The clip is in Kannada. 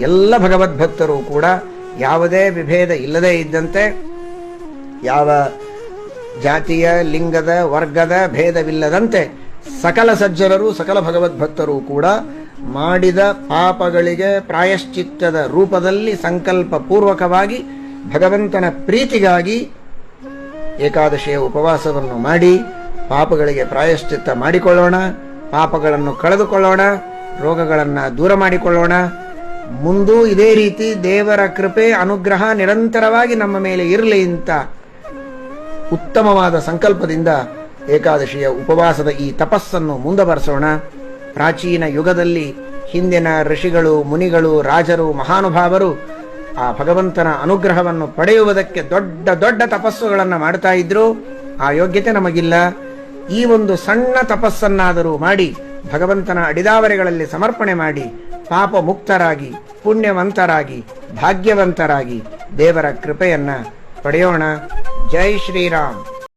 ಎಲ್ಲ ಭಗವದ್ಭಕ್ತರು ಕೂಡ ಯಾವುದೇ ವಿಭೇದ ಇಲ್ಲದೇ ಇದ್ದಂತೆ ಯಾವ ಜಾತಿಯ, ಲಿಂಗದ, ವರ್ಗದ ಭೇದವಿಲ್ಲದಂತೆ ಸಕಲ ಸಜ್ಜನರು, ಸಕಲ ಭಗವದ್ಭಕ್ತರು ಕೂಡ ಮಾಡಿದ ಪಾಪಗಳಿಗೆ ಪ್ರಾಯಶ್ಚಿತ್ತದ ರೂಪದಲ್ಲಿ ಸಂಕಲ್ಪ ಪೂರ್ವಕವಾಗಿ ಭಗವಂತನ ಪ್ರೀತಿಗಾಗಿ ಏಕಾದಶಿಯ ಉಪವಾಸವನ್ನು ಮಾಡಿ ಪಾಪಗಳಿಗೆ ಪ್ರಾಯಶ್ಚಿತ್ತ ಮಾಡಿಕೊಳ್ಳೋಣ, ಪಾಪಗಳನ್ನು ಕಳೆದುಕೊಳ್ಳೋಣ, ರೋಗಗಳನ್ನು ದೂರ ಮಾಡಿಕೊಳ್ಳೋಣ ಮುಂದೂ ಇದೇ ರೀತಿ ದೇವರ ಕೃಪೆ, ಅನುಗ್ರಹ ನಿರಂತರವಾಗಿ ನಮ್ಮ ಮೇಲೆ ಇರಲಿ ಅಂತ ಉತ್ತಮವಾದ ಸಂಕಲ್ಪದಿಂದ ಏಕಾದಶಿಯ ಉಪವಾಸದ ಈ ತಪಸ್ಸನ್ನು ಮುಂದುವರೆಸೋಣ ಪ್ರಾಚೀನ ಯುಗದಲ್ಲಿ ಹಿಂದಿನ ಋಷಿಗಳು, ಮುನಿಗಳು, ರಾಜರು, ಮಹಾನುಭಾವರು ಆ ಭಗವಂತನ ಅನುಗ್ರಹವನ್ನು ಪಡೆಯುವುದಕ್ಕೆ ದೊಡ್ಡ ದೊಡ್ಡ ತಪಸ್ಸುಗಳನ್ನು ಮಾಡ್ತಾ ಇದ್ರು. ಆ ಯೋಗ್ಯತೆ ನಮಗಿಲ್ಲ. ಈ ಒಂದು ಸಣ್ಣ ತಪಸ್ಸನ್ನಾದರೂ ಮಾಡಿ, ಭಗವಂತನ ಅಡಿದಾವರೆಗಳಲ್ಲಿ ಸಮರ್ಪಣೆ ಮಾಡಿ ಪಾಪ ಮುಕ್ತರಾಗಿ ಪುಣ್ಯವಂತರಾಗಿ ಭಾಗ್ಯವಂತರಾಗಿ ದೇವರ ಕೃಪೆಯನ್ನ ಪಡೆಯೋಣ. ಜೈ ಶ್ರೀರಾಮ್.